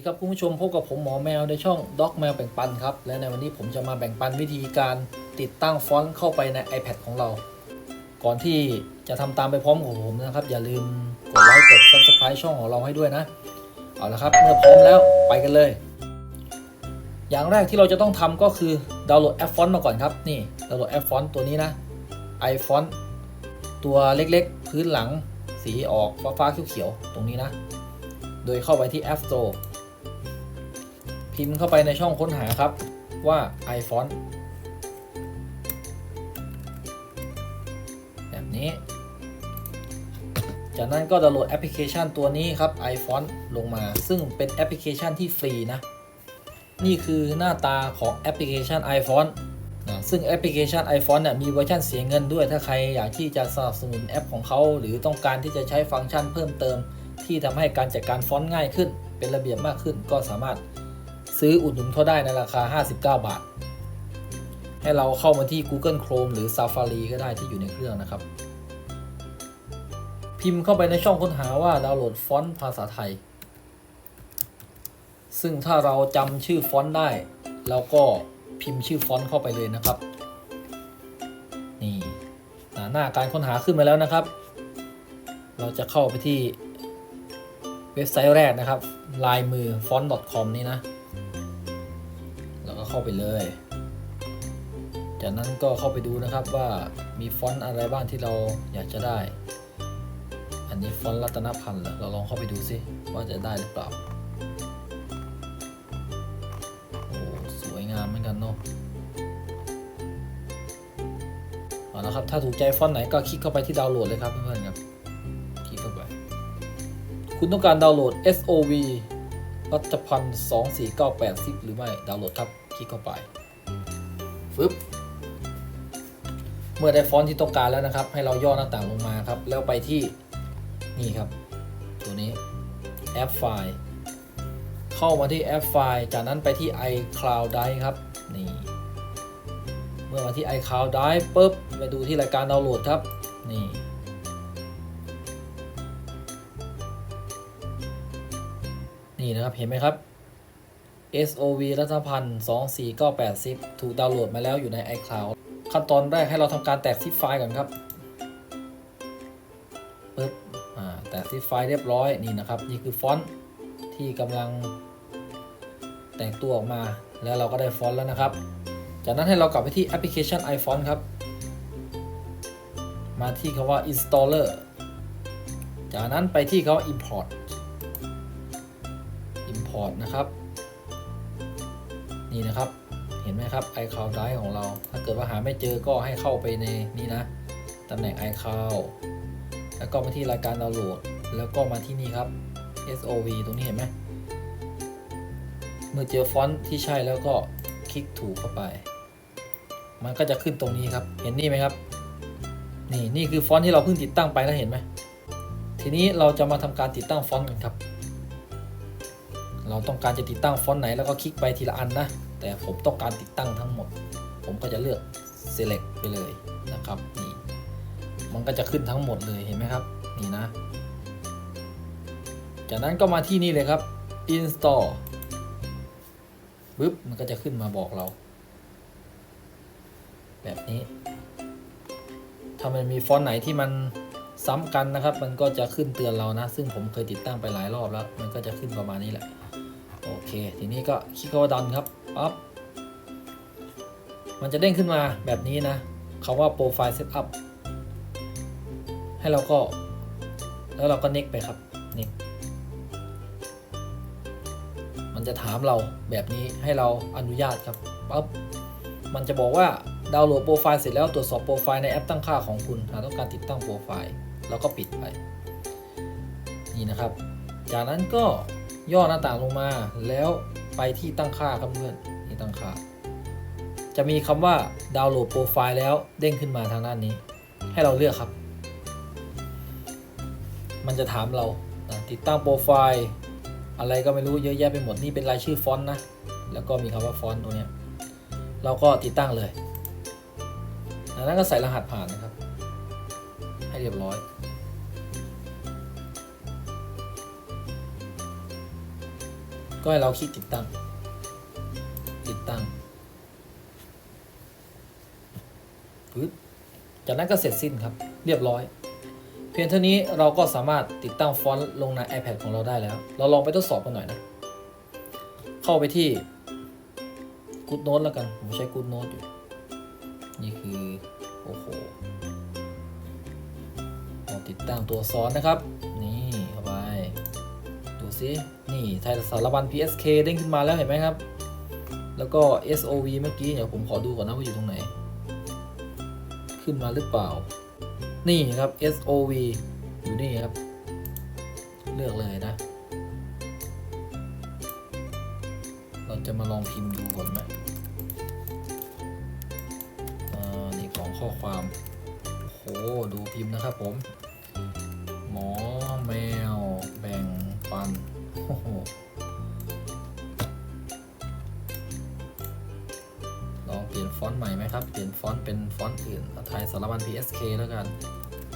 ดีครับคุณผู้ชมพบกับผมหมอแมวในช่องด็อกแมวแบ่งปันครับ และในวันนี้ผมจะมาแบ่งปันวิธีการติดตั้งฟอนต์เข้าไปใน iPad ของเรา ก่อนที่จะทำตามไปพร้อมกับผมนะครับ อย่าลืมกดไลค์กด Subscribe ช่องของเราให้ด้วยนะ เอาละครับ เมื่อพร้อมแล้วไปกันเลย อย่างแรกที่เราจะต้องทำก็คือดาวน์โหลดแอปฟอนต์มาก่อนครับนี่ดาวน์โหลดแอปฟอนต์ตัวนี้นะ iFont ตัวเล็กๆ พื้นหลังสีออกฟ้าๆเขียวๆตรงนี้นะโดยเข้าไปที่ App Store พิมพ์เข้าไปในช่องค้นหาครับว่า iFont แบบนี้ จากนั้นก็ดาวน์โหลดแอปพลิเคชันตัวนี้ครับ iFont ลงมา ซึ่งเป็นแอปพลิเคชันที่ฟรีนะ นี่คือหน้าตาของแอปพลิเคชัน iFont นะซึ่งแอปพลิเคชัน iPhone เนี่ยมีเวอร์ชันเสียเงินด้วย ถ้าใครอยากที่จะสนับสนุนแอปของเขา หรือต้องการที่จะใช้ฟังก์ชันเพิ่มเติม ที่ทำให้การจัดการฟอนต์ง่ายขึ้น เป็นระเบียบมากขึ้นก็สามารถ ซื้ออุดหนุนเขาได้ในราคา 59 บาท ให้เราเข้ามาที่ Google Chrome หรือ Safari ก็ได้ที่อยู่ในเครื่องนะครับ พิมพ์เข้าไปในช่องค้นหาว่าดาวน์โหลดฟอนต์ภาษาไทย ซึ่งถ้าเราจำชื่อฟอนต์ได้ เราก็พิมพ์ชื่อฟอนต์เข้าไปเลยนะครับ นี่หน้าการค้นหาขึ้นมาแล้วนะครับ เราจะเข้าไปที่เว็บไซต์แรกนะครับ ลายมือ font.com นี่นะ เข้าไปเลย จากนั้นก็เข้าไปดูนะครับว่ามีฟอนต์อะไรบ้างที่เราอยากจะได้ อันนี้ฟอนต์รัตนพันธ์เหรอเราลองเข้าไปดูซิว่าจะได้หรือเปล่าโอ้สวยงามเหมือนกันเนาะเอาละครับถ้าถูกใจฟอนต์ไหนก็คลิกเข้าไปที่ดาวน์โหลดเลยครับเพื่อนๆครับคลิกเข้าไป คุณต้องการดาวน์โหลด SOV รัชพันธ์2498ซิปหรือไม่ดาวน์โหลดครับ คลิกเข้าไปฟึบเมื่อได้ฟอนต์ที่ต้องการแล้วนะครับ ให้เราย่อหน้าต่างลงมาครับ แล้วไปที่นี่ครับ ตัวนี้แอปไฟล์เข้ามาที่แอปไฟล์จากนั้นไปที่ iCloud Drive ครับนี่เมื่อมาที่ iCloud Drive ปุ๊บไปดูที่รายการดาวน์โหลดครับนี่ นี่นะครับเห็นไหมครับ SOV รัฐพันธ์24980ถูกดาวน์โหลดมาแล้วอยู่ใน iCloud ขั้นตอนแรกให้เราทำการแตกซิปไฟล์ก่อนครับปึ๊บอ่าแตกซิปไฟล์เรียบร้อยนี่นะครับ นี่คือฟอนต์ที่กำลังแตกตัวออกมาแล้วเราก็ได้ฟอนต์แล้วนะครับ จากนั้นให้เรากลับไปที่แอปพลิเคชัน iFont ครับ มาที่คำว่า installer จากนั้นไปที่คำว่า import import นะครับ นี่นะครับ เห็นไหมครับ iCloud Drive ของเรา ถ้าเกิดว่าหาไม่เจอก็ให้เข้าไปในนี่นะตำแหน่ง iCloud แล้วก็มาที่รายการดาวน์โหลด แล้วก็มาที่นี่ครับ SOV ตรงนี้เห็นไหมเมื่อเจอฟอนต์ที่ใช่แล้วก็คลิกถูกเข้าไป มันก็จะขึ้นตรงนี้ครับ เห็นนี่ไหมครับ นี่นี่คือฟอนต์ที่เราเพิ่งติดตั้งไปแล้วเห็นไหมทีนี้เราจะมาทำการติดตั้งฟอนต์กันครับ เราต้องการจะติดตั้งฟอนต์ไหนแล้วก็คลิกไปทีละอันนะ แต่ผมต้องการติดตั้งทั้งหมด ผมก็จะเลือก select ไปเลยนะครับนี่มันก็จะขึ้นทั้งหมดเลยเห็นไหมครับนี่นะ จากนั้นก็มาที่นี่เลยครับ install ปึ๊บมันก็จะขึ้นมาบอกเรา แบบนี้ ถ้ามันมีฟอนต์ไหนที่มันซ้ำกันนะครับ มันก็จะขึ้นเตือนเรานะ ซึ่งผมเคยติดตั้งไปหลายรอบแล้ว มันก็จะขึ้นประมาณนี้แหละ โอเค ทีนี้ก็คลิกเข้าดันครับปั๊บมันจะเด้งขึ้นมาแบบนี้นะคาว่า Profile Setup ให้เราก็ แล้วเราก็ next ไปครับ next มันจะถามเราแบบนี้ให้เราอนุญาตครับปั๊บมันจะบอกว่าดาวน์โหลดโปรไฟล์เสร็จแล้วตรวจสอบโปรไฟล์ในแอปตั้งค่าของคุณหากต้องการติดตั้งโปรไฟล์ แล้วก็ปิดไป นี่นะครับ จากนั้นก็ ย่อหน้าต่างลงมาแล้วไปที่ตั้งค่าครับเพื่อนที่ตั้งค่า จะมีคำว่าดาวน์โหลดโปรไฟล์แล้วเด้งขึ้นมาทางด้านนี้ ให้เราเลือกครับ มันจะถามเราติดตั้งโปรไฟล์อะไรก็ไม่รู้เยอะแยะไปหมดนี่เป็นรายชื่อฟอนต์นะ แล้วก็มีคำว่าฟอนต์ตัวนี้เราก็ติดตั้งเลยจากนั้นก็ใส่รหัสผ่านนะครับ ให้เรียบร้อย ก็ให้เราคลิกติดตั้ง ติดตั้งปึ๊บจากนั้นก็เสร็จสิ้นครับ เรียบร้อย เพียงเท่านี้เราก็สามารถติดตั้งฟอนต์ลงใน iPad ของเราได้แล้ว เราลองไปทดสอบกันหน่อยนะ เข้าไปที่ Good Note แล้วกัน ผมใช้ Good Note อยู่ นี่คือ โอ้โหติดตั้งตัวซ้อนนะครับ นีู่ซินี่ไทยสารบัญ PSK เด้งขึ้นมาแล้วเห็นไหมครับ แล้วก็ SOV เมื่อกี้เดี๋ยวผมขอดูก่อนนะว่าอยู่ตรงไหน ขึ้นมาหรือเปล่า นี่ครับ SOV อยู่นี่ครับ เลือกเลยนะ เราจะมาลองพิมพ์ดูก่อนไหมอ่านี่ของข้อความโอ้โหดูพิมพ์นะครับผม หมอแมวันโอ้โหลองเปลี่ยนฟอนต์ใหม่ไหมครับ เปลี่ยนฟอนต์เป็นฟอนต์อื่นเอาไทยสารบัญ PSK แล้วกัน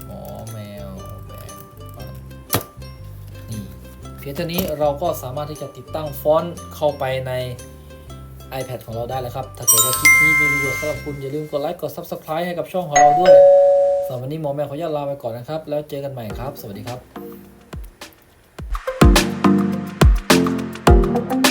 หมอแมวแบนนี่เพียงเท่านี้เราก็สามารถที่จะติดตั้งฟอนต์เข้าไปใน iPad ของเราได้แล้วครับ ถ้าเกิดว่าคลิปนี้มีประโยชน์สำหรับคุณ อย่าลืมกดไลค์ กด Subscribe ให้กับช่องของเราด้วยสำหรับวันนี้หมอแมวขออนุญาตลาไปก่อนนะครับ แล้วเจอกันใหม่ครับ สวัสดีครับ Thank you.